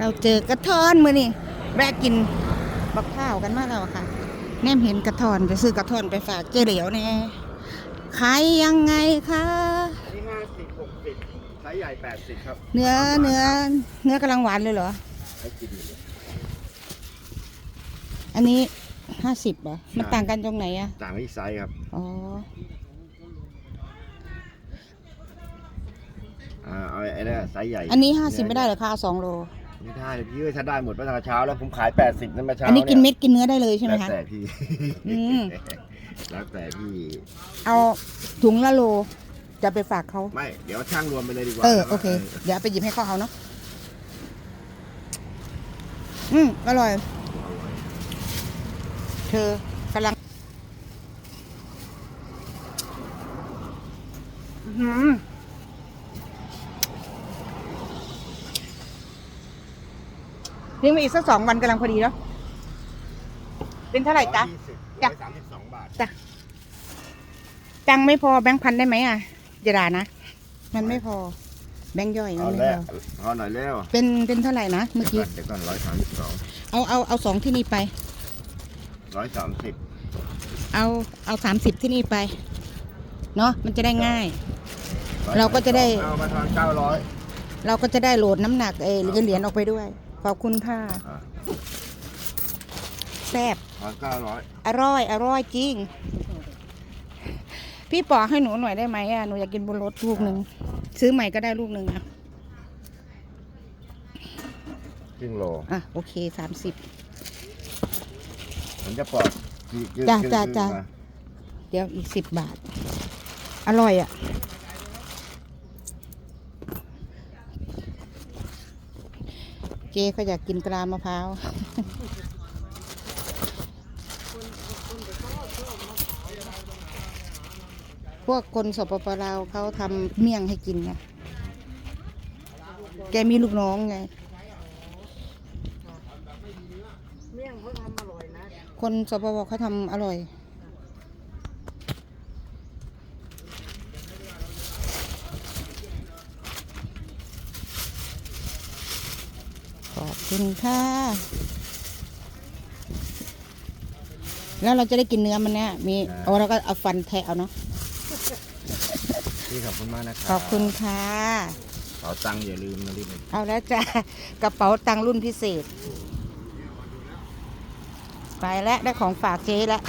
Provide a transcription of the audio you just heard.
เราเจอกระท้อนมือนี่แวะกินบักข้าวกันมาแล้วค่ะ แนมเห็นกระท้อนไปซื้อกระท้อนไปฝากเจ๊เหลียวแน่ขายยังไงคะอันนี้ห้าสิบหกสิบไซส์ใหญ่แปดสิบครับเนื้อเนื้อเนื้อกำลังหวานเลยเหรอให้กินอยู่เลยอันนี้ห้าสิบเหรอมันต่างกันตรงไหนอะต่างที่ไซส์ครับอ๋ออ่าเอาไอ้นี่นไซส์ใหญ่ อันนี้ห้าสิบไม่ได้เหรอคะสองโล ไม่ได้เลยพี่เอ้ยถ้าได้หมดเมื่อตอนเช้าแล้วผมขายแปดสิบนั่นมาเช้าอันนี้กินยเม็ดกินเนื้อได้เลยใช่ไหมแล้วคะ แต่พี่อืม แล้วแต่พี่เอาถุงละโล จะไปฝากเขา ไม่เดี๋ยวช่างรวมไปเลยดีกว่าเออ โอเค เดี๋ยวเอาไปหยิบให้เขาเอาเนาะ อืมอร่อย เธอกำลังอื้อหือ เลี้ยงมาอีกสักสองวันกำลังพอดีแล้ว เป็นเท่าไหร่จ๊ะ จ้ะ สามสิบสองบาทตังค์ไม่พอแบงค์พันได้ไหมอะอย่าด่านะ มันไม่พอ แบงค์ย่อยมัเอานไม่แล้วพอเอาหน่อยแล้วเป็นเป็นเท่าไหร่นะเมื่อเดี๋กี้ยวก่อนเดี๋ยวก่อนร้อยสามสิบสองเอาเอาเอาสองที่นี่ไป ร้อยสามสิบเอาเอาสามสิบที่นี่ไป เนาะมันจะได้ง่าย เราก็จะได้ เอามาทอนเก้าร้อยเราก็จะได้โหลดน้ำหนักเออเหรียญเหรียญออกไปด้วย ขอบคุณค่ะแซ่บทอนเก้าร้อยอร่อยอร่อยจริง พี่ปอให้หนูหน่อยได้ไหมอะหนูอยากกินบนรถลูกหนึ่งซื้อใหม่ก็ได้ลูกหนึ่งอะครึ่งโลอะโอเคสามสิบ ผมจะปลอดที่ยืดจ้ะยืดจ้ะยืดจ้ะ มาเดี๋ยวอีกสิบบาท อร่อยอะ เจ๊เขาอยากกินกรามะพร้าวพวกคนสปปลาวเขาทำเมี่ยงให้กินไงแกมีลูกน้องไง เมี่ยงเขาทำอร่อยนะ คนสปปเขาทำอร่อย ข อบคุณค่ะ แล้วเราจะได้กินเนื้อมันเนี่ยมีเอาเราก็เอาฟันแทะเอาเนาะพี่ขอบคุณมากนะครัขอบคุณค่ะขอตังค์อย่าลืมนะรีบเลยเอาแล้วจ้ะกระเป๋าตังค์รุ่นพิเศษ ไปแล้วได้ของฝากเจ๊แล้ว